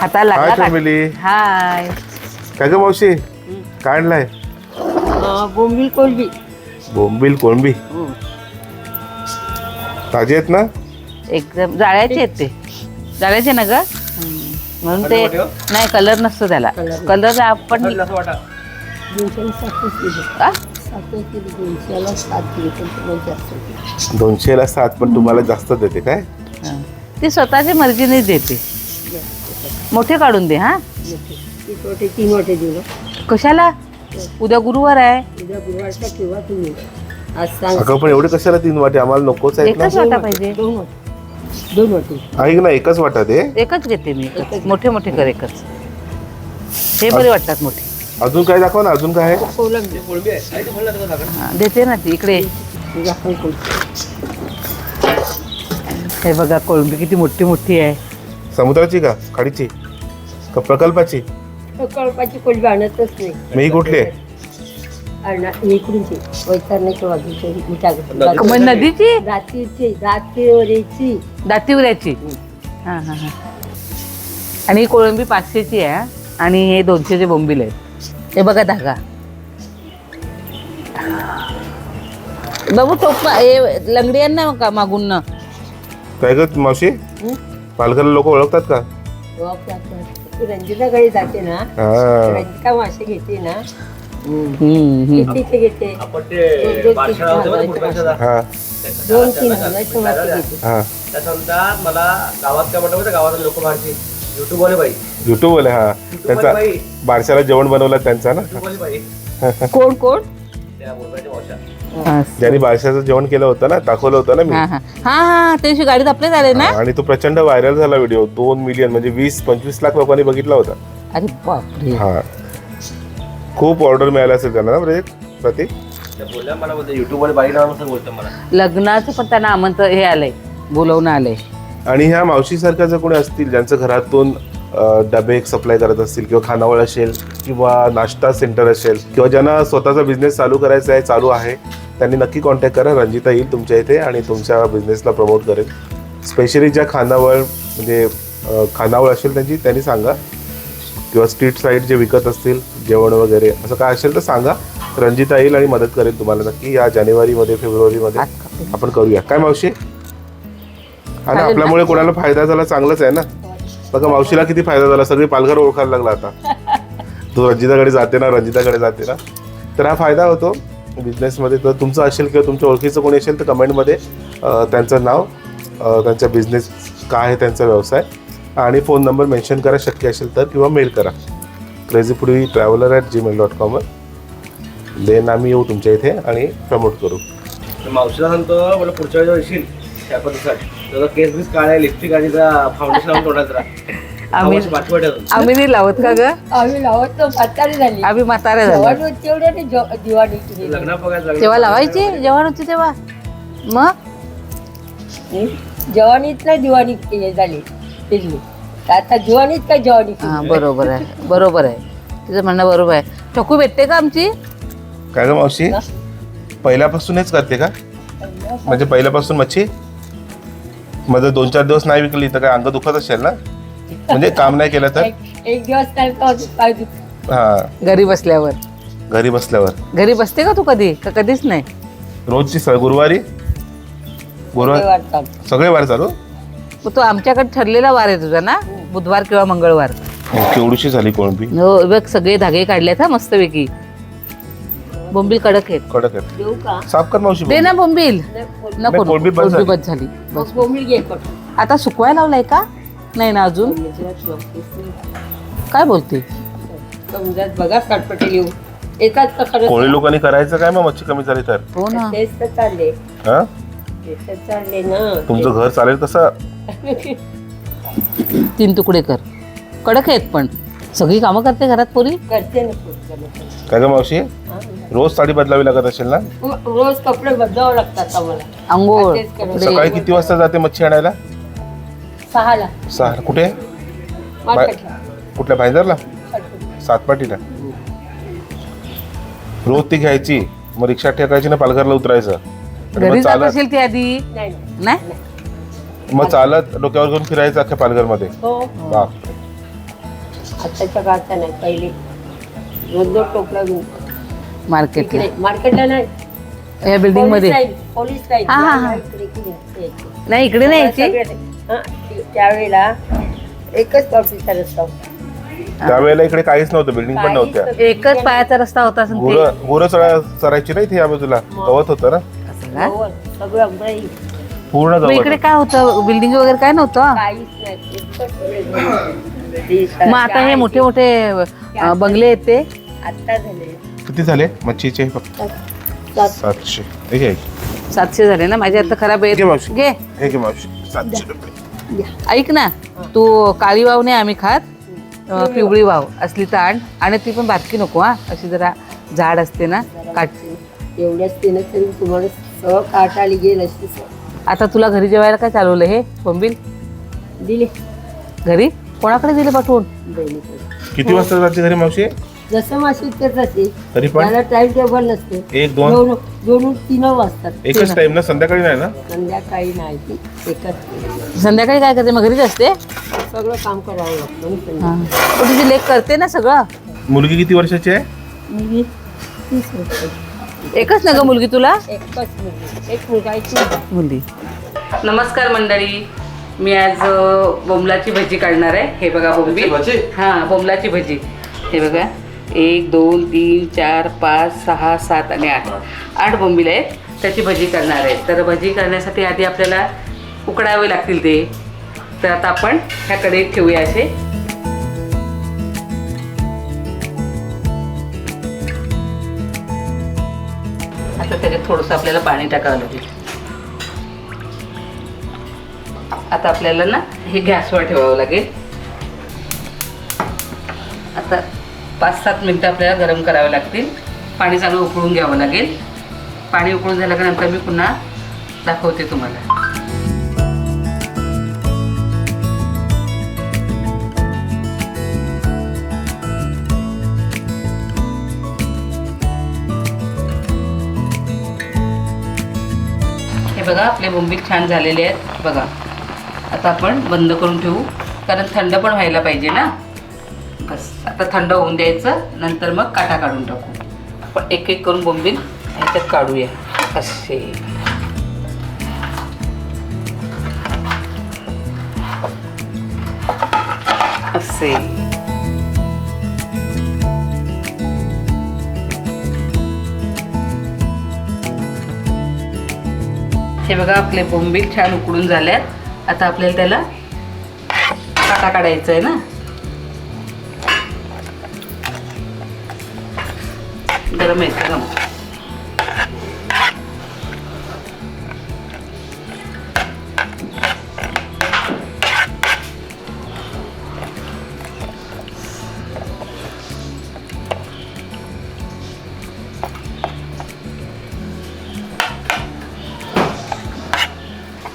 हाताला हाय लागला का? फॅमिली हाय काय ग मावशी? काय आणलाय? बोंबील कोलबी बोंबील कोळंबी. ताजे आहेत ना? एकदम जाळ्याचे आहेत ते. जाळ्याचे ना ग? म्हणून ते नाही कलर नसतो त्याला. कलर आपण आ? दोनशेला सात पण तुम्हाला जास्त देते. काय? हा. ती स्वतःच्या मर्जीने देते. मोठे काढून दे हा? मोठे. तीन वाटे तीन वाटे देऊ ना कशाला उद्या गुरुवार आहे. उद्या गुरुवारचा किंवा तुम्ही. आज सांग. अगं पण एवढे कशाला तीन वाटे? आम्हाला नकोच आहेत ना? एकच वाटा पाहिजे. दोन वाटे. दोन वाटे. ऐक ना एकच वाटा दे. एकच घेते मी एकच. मोठे मोठे कर एकच. हे बरे वाटतात मोठे. अजून काय दाखव ना? अजून काय आहे? हा, देते ना ती इकडे. हे बघा कोळंबी किती मोठी मोठी आहे. समुद्राची का? खाडीची? का प्रकल्पाची? कळपाची कोलबी आणतच नाही. मी ही कुठली आहे? इकडूनची. वैतरण्याच्या बाजूची मग नदीची? रात्रीवरीची. दातीवऱ्याची. हां हां हां. आणि ही कोळंबी पाचशेची आहे हा. आणि हे दोनशेचे बोंबील आहेत. हे बघा धागा. बाबू टोप हे लंगडी आण ना का मागून? ना काय ग मावशी? पालघरला लोक ओळखतात का? जाते ना. हा. रंजिता मासे घेते ना. हम्म, हम्म. कितीचे घेते. दोन- दोन तीन हलवायचे मासे. हा. दोन तीन हलवायचे मासे घेते. हा. त्या समजा मला गावात काय? गावात लोक बाहेरचे. युट्यूब वाले बाई. युट्यूब वाले हा. त्यांचा बाई. बारशाला जेवण बनवलं त्यांचा ना? युट्यूब वाली बाई. कोण कोण? त्या मुलगाच्या ज्यांनी बारशाचं जेवण केलं होतं ना दाखवलं होतं ना मी. हा हा. हा ते दिवशी गाडीत आपले झाले ना? आणि तो प्रचंड व्हायरल झाला व्हिडिओ दोन मिलियन म्हणजे वीस पंचवीस लाख लोकांनी बघितला होता. अरे बापरे. हा. खूप ऑर्डर मिळाला असेल त्यांना ना प्रतीक? प्रतीक मला बोलते बाई बोलतं मला. लग्नाचं पण त्यांना आमंत्रण हे आलंय बोलवणं आलंय. आणि ह्या मावशीसारख्या जर कोणी असतील ज्यांचं घरातून डबे सप्लाय करत असतील किंवा खानावळ असेल किंवा नाश्ता सेंटर असेल किंवा ज्यांना स्वतःचा बिझनेस चालू करायचा आहे चालू आहे त्यांनी नक्की कॉन्टॅक्ट करा. रंजिता येईल तुमच्या इथे आणि तुमच्या बिझनेसला प्रमोट करेल. स्पेशली ज्या खानावळ म्हणजे खानावळ असेल त्यांची त्यांनी सांगा. किंवा स्ट्रीट साईड जे विकत असतील जेवण वगैरे असं काय असेल तर सांगा. रंजिता येईल आणि मदत करेल तुम्हाला नक्की. या जानेवारीमध्ये फेब्रुवारीमध्ये. आपण करूया. काय मावशी? आणि? आपल्यामुळे कोणाला फायदा झाला चांगलाच आहे ना? बघा मावशीला किती फायदा झाला. सगळे पालघर ओळखायला लागला आता. तू रंजिताकडे जाते ना रंजिताकडे जाते ना. तर हा फायदा होतो बिझनेसमध्ये तर तुमचं असेल किंवा तुमच्या ओळखीचं कोणी असेल तर कमेंटमध्ये त्यांचं नाव त्यांचा बिझनेस काय आहे त्यांचा व्यवसाय आणि फोन नंबर मेन्शन करा. शक्य असेल तर किंवा मेल करा. Crazy foodie traveller at Gmail dot कॉमवर then आम्ही येऊ तुमच्या इथे आणि प्रमोट करू. तर मावशीला सांगतो मला पुढच्या वेळेस येशील. त्याचा केस बीस काळा लिपस्टिक आणि फाउंडेशन लावून तोंडात राहा आम्ही नाही लावत का ग? आम्ही लावत तो म्हातारी झाली. आम्ही म्हातारे झालो. जेवण होती एवढं नाही जेव- दिवाळी केली. लग्न बघायला. तेव्हा लावायची? जेवण होती तेव्हा? मग? जेवणीत नाही दिवाणी हे झाली. आता दिवाणीत काय जेवणी हा बरोबर आहे. बरोबर आहे. तिचं म्हणणं बरोबर आहे. चकू भेटते का आमची? काय ग मावशी? पहिल्यापासूनच करते का? म्हणजे पहिल्यापासून मच्छी? मध्ये दोन चार दिवस नाही विकली तर काय अंग दुखत असेल ना? म्हणजे काम नाही केलं तर? एक एक दिवस काय हा. घरी बसल्यावर. घरी बसल्यावर. घरी बसते का तू कधी? का कधीच नाही? रोजची स- गुरुवारी? गुरुवार. सगळे वार चालू. मग तो आमच्याकडे ठरलेला वार आहे तुझा ना? बुधवार किंवा मंगळवार. केवढीशी झाली कोळंबी. हो बघ सगळे धागे काढलेत हा मस्तपैकी बोंबील कडक आहेत. कडक आहे देऊ का? साफ कर मावशी दे ना बोंबील. नको नको, बस कोळंबी झाली. बस. बोंबील घे पण. आता सुकवायला लावलाय का? नाही ना अजून? काय बोलते? बघा कटपटे लिहू एकाच प्रकारे कोळी लोकांनी करायचं काय मग? मच्छी कमी झाली तर. हो ना. तेच तर चालले हा? तेच तर चालले ना. तुमचं घर चालेल कसं तीन तुकडे कर. कडक आहेत पण. सगळी कामं करते घरात पोरी? करते ना खूप काय ग मावशी? हा. रोज साडी बदलावी लागत असेल ना? रोज कपडे बदलावं लागतात आम्हाला. आंघोळ तेच करायचं. कपडे. सकाळी किती वाजता जाते मच्छी आणायला? सहाला. सहा कुठे? मार्केटला. कुठल्या भाईंदरला? सातपाटीला. रोज ती घ्यायची मग रिक्षा ठेकायची ना पालघरला उतरायचं. आणि घरी मग जात चालत असेल ती आधी? नाही. नाही? मग चालत डोक्यावर घेऊन फिरायचं अख्ख्या पालघरमध्ये. हो. बाप. आताच्या काळचा नाही पहिले. दोन दोन टोपला घेऊन. मार्केटला. इकडे मार्केटला नाही. या बिल्डिंगमध्ये. Police line, police line. हा, हा, हा. इकडे, इकडे यायचे. नाही इकडे नाही यायची? सगळे- हा, त्यावेळेला एकच पावशीचा रस्ता होता. त्यावेळेला इकडे काहीच नव्हतं बिल्डिंग पण काहीच नव्हत्या. नव्हतं. एकच पायाचा रस्ता होता असं ते. गुरं गुरं चरा चरायची नाही इथे या बाजूला? गवत होतं ना? असं का? गवत, सगळं पूर्ण मग इकडे काय होतं? बिल्डिंग वगैरे काय नव्हतं? काहीच नाही. एकच मग आता हे मोठे मोठे बंगले आहेत ते? आता झाले. किती झाले? मच्छीचे फक्त? सातशे. हे घे. सातशे झाले ना? माझे आता खराब घे आहेत मावशी. घे. हे घे मावशी. सातशे रुपये. ऐक ना तू काळी वाव नाही आम्ही खात अं, पिवळी वाव. असली तर आण. आणि ती पण बारकी नको हा. अशी जरा झाड असते ना काट. एवढ्याच तिनं तरी तुम्हाला सगळं काट आली गेल अशी सगळं. आता तुला घरी जेवायला काय चालवलं हे बोंबील? दिले. घरी? कोणाकडे दिले पाठवून? बहिणीकडे किती वाजता जाते घरी मावशी? जसं मासिक तर तसे तरी पण? त्याला टाइम टेबल नसते. एक दोन? दोन दोन तीन वाजतात. एकच टाइम ना? संध्याकाळी नाही ना? संध्याकाळी नाही ती एकच संध्याकाळी काय करते? मग घरीच असते? सगळं काम करावं लागतं ना हा. संध्याकाळी. पण तुझी लेख करते ना सगळं? मुलगी किती वर्षाची आहे? मुलगी तीस वर्षाची. एकच ना ग मुलगी तुला? एकच मुलगी. एक मुलगा एक मुलगी. मुलगी. नमस्कार मंडळी. मी आज अ, बोंबलाची भजी काढणार आहे. हे बघा बोंबी? हां बोंबलाची भजी. हे बघा. एक दोन तीन चार पाच सहा सात आणि आठ. आठ बोंबील आहेत. त्याची भजी करणार आहे. तर भजी करण्यासाठी आधी आपल्याला उकडावे लागतील ते. तर आता आपण ह्या कढईत ठेवूया असे. आता त्याच्यात थोडंसं आपल्याला पाणी टाकावं लागेल. आता आपल्याला ना हे गॅसवर ठेवावं लागेल. आता पाच सात मिनटं आपल्याला गरम करावे लागतील. पाणी चांगलं उकळून घ्यावं लागेल. पाणी उकळून झाल्यानंतर मी पुन्हा दाखवते तुम्हाला. हे बघा आपले बोंबील छान झालेले आहेत. बघा. आता आपण बंद करून ठेवू. कारण थंड पण व्हायला पाहिजे ना. बस आता थंड होऊन द्यायचं नंतर मग काटा काढून टाकू. आपण एक एक करून बोंबील ह्याच्यात काढूया. असे. असे. हे बघा आपले बोंबील छान उकडून झाल्यात आता आपल्याला त्याला काटा काढायचा आहे ना. गरम आहे गरम.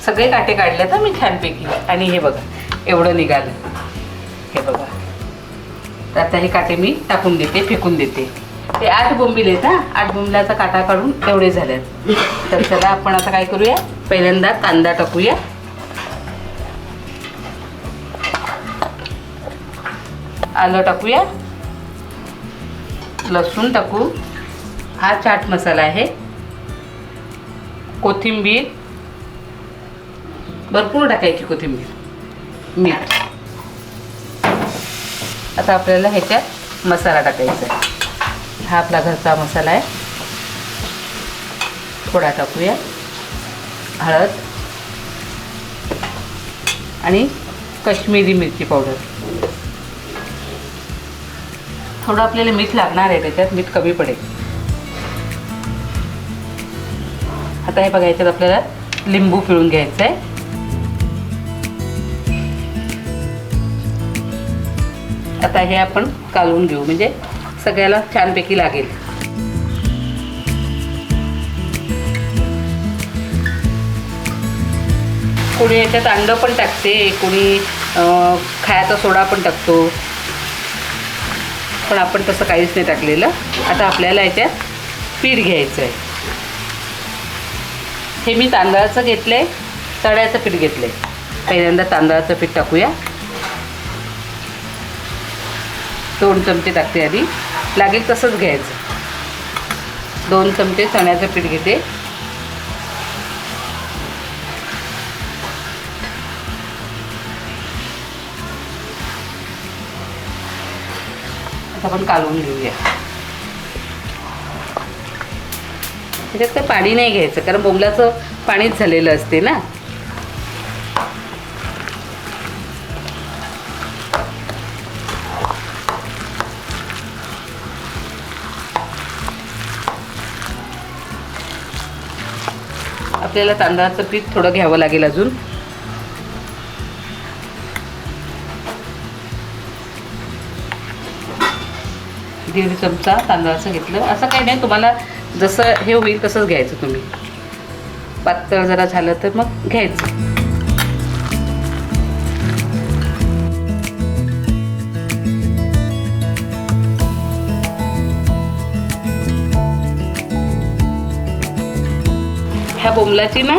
सगळे काटे काढले तर मी छानपैकी आणि हे बघा एवढं निघालं. हे बघा. तर आता हे काटे मी टाकून देते फेकून देते. ते आठ बोंबील आहेत हा. आठ बोंबिलाचा काटा काढून एवढे झाल्यात. तर चला आपण आता काय करूया? पहिल्यांदा कांदा टाकूया. आलं टाकूया. लसूण टाकू. हा चाट मसाला आहे. कोथिंबीर. भरपूर टाकायची कोथिंबीर. मीठ. आता आपल्याला ह्याच्यात मसाला टाकायचा आहे. हा आपला घरचा मसाला आहे. थोडा टाकूया. हळद. आणि कश्मीरी मिरची पावडर. थोडं आपल्याला मीठ लागणार आहे त्याच्यात. मीठ कमी पडेल. आता हे बघायचं आपल्याला लिंबू पिळून घ्यायचं आहे आता हे आपण कालवून घेऊ. म्हणजे सगळ्याला छानपैकी लागेल. कोणी याच्यात अंडं पण टाकते कोणी खायाचा खायचा सोडा पण टाकतो. पण आपण तसं काहीच नाही टाकलेलं. आता आपल्याला याच्यात पीठ घ्यायचं आहे हे मी तांदळाचं घेतलं आहे तळ्याचं पीठ घेतलं आहे पहिल्यांदा तांदळाचं पीठ टाकूया. दोन चमचे टाकते आधी. लागेल तसंच घ्यायचं. दोन चमचे चण्याचं पीठ घेते. आता आपण कालवून घेऊया. त्याच्यात काही पाणी नाही घ्यायचं कारण बोंबलाचं पाणीच झालेलं असते ना. आपल्याला तांदळाचं पीठ थोडं घ्यावं लागेल अजून. दीड चमचा तांदळाचं घेतलं. असं काही नाही तुम्हाला जसं हे होईल तसंच घ्यायचं तुम्ही. पातळ जरा झालं तर मग घ्यायचं. ह्या बोंबलाची ना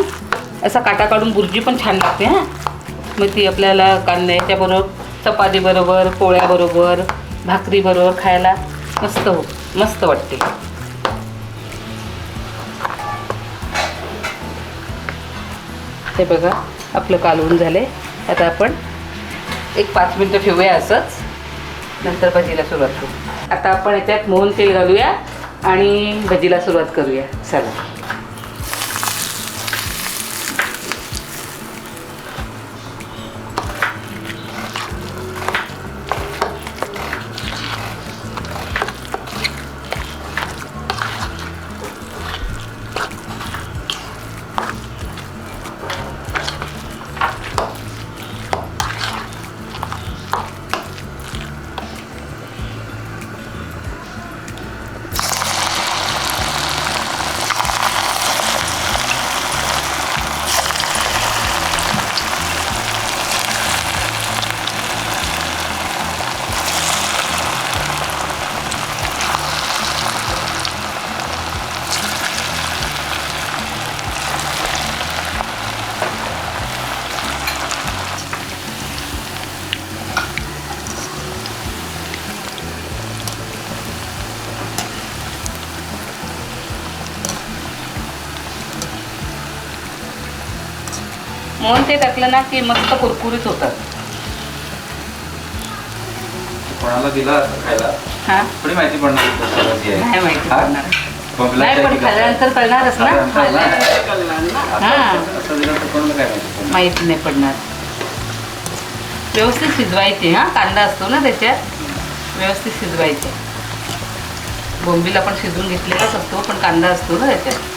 असा काटा काढून बुर्जी पण छान लागते हां. मग ती आपल्याला कांद्याच्या बरोबर चपाती बरोबर पोळ्याबरोबर भाकरी बरोबर खायला मस्त हो मस्त वाटते. हे बघा आपलं कालवून झाले. आता आपण एक पाच मिनटं ठेवूया असंच. नंतर भजीला सुरुवात करू. आता आपण याच्यात मोहन तेल घालूया आणि भजीला सुरुवात करूया. चला. मोहन ते टाकलं ना की मस्त कुरकुरीत होतात कोणाला दिला असं खायला हा थोडी माहिती पडणार आहे कसं भाजी आहे. नाही माहिती हा? पडणार. नाही पण आहे की खाल्ल्यानंतर कळणारच ना खाल्ल्यानंतर कळणार. हा. असं- असं दिलं तर कोणाला काय माहिती पडणार? माहिती नाही पडणार व्यवस्थित शिजवायचे हा कांदा असतो ना त्याच्यात व्यवस्थित शिजवायचे बोंबीला पण शिजवून घेतलेलाच असतो पण कांदा असतो ना त्याच्यात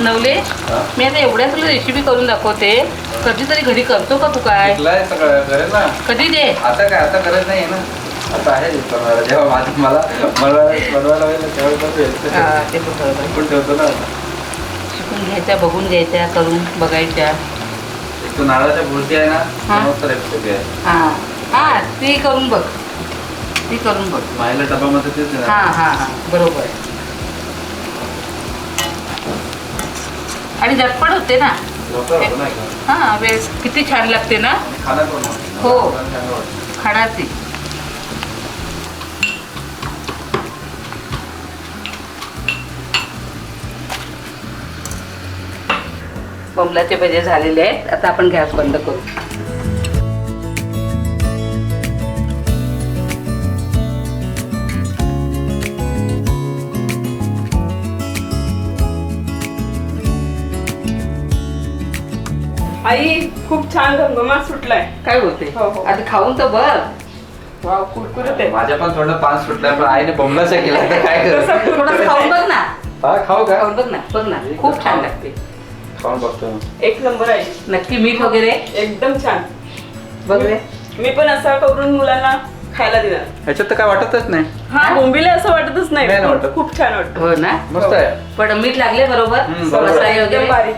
नवले? मी आता एवढ्या तुला रेसिपी करून दाखवते. कधीतरी घरी करतो का तू काय? शिकलाय सगळं? करेल ना? कधी दे. आता काय? आता करत नाही ना? आता आहे बनवायला. जेव्हा माझं मला मला बनवायला होईल तेव्हा पण येतं. ते पण बरोबर पण ठेवतो ना. शिकून घ्यायच्या बघून घ्यायच्या करून बघायच्या. तो नारळाच्या भुर्जी आहे ना. मस्त रेसिपी आहे. हा. हा ती करून बघ. ती करून बघ. मायला डबामध्ये तेच हा. हा हा. बरोबर. आहे आणि झटपट होते ना? हा वेळ किती छान लागते ना. हो. वाटतं. खाण्याची बोंबलाचे भजे झालेले आहेत आता आपण गॅस बंद करू आई खूप छान घमघमाट सुटलाय. काय बोलते? हो, हो. आता खाऊन तर बघ. वाव कुरकुरत आहे. माझ्या पण थोडं पान सुटलंय पण आईने बोंबलाचा केला. तर काय तसं करू थोडस खाऊन बघ ना. हा खाऊ का? खाऊन बघ ना बघ ना. खूप छान लागते. खाऊन बघतो. एक नंबर आहे. नक्की मीठ वगैरे? एकदम छान. बघ रे. मी पण असं करून मुलांना खायला देणार. ह्याच्यात तर काय वाटतच नाही. हा बोंबिले असं वाटतच नाही. नाही ना खूप- वाटत. खूप छान वाटतं. हो ना? मस्त आहे. पण मीठ लागले बरोबर? हम्म, बरोबर. मसाले एकदम वगैरे बारीक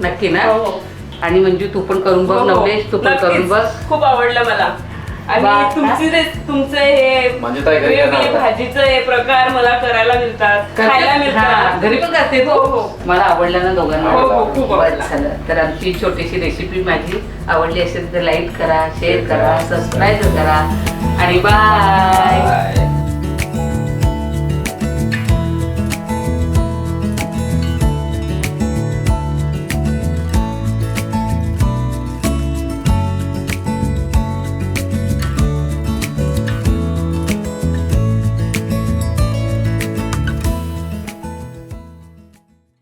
नक्की ना? हो, हो. आणि मंजू तू पण करून बघ हो, हो. नवलेश तू पण नक्कीच. करून बघ खूप आवडलं मला आणि. तुमची तुमचे हे म्हणजे ताई घरी वेगवेगळे करणार. भाजीचे हे प्रकार मला करायला मिळतात खायला हा, मिळतात घरी पण करते हो, हो. मला आवडलं ना दोघांना हो, हो, खूप आवडला. झालं तर आमची छोटीशी रेसिपी माझी आवडली असेल तर लाईक करा शेअर करा सबस्क्राईब करा आणि बाय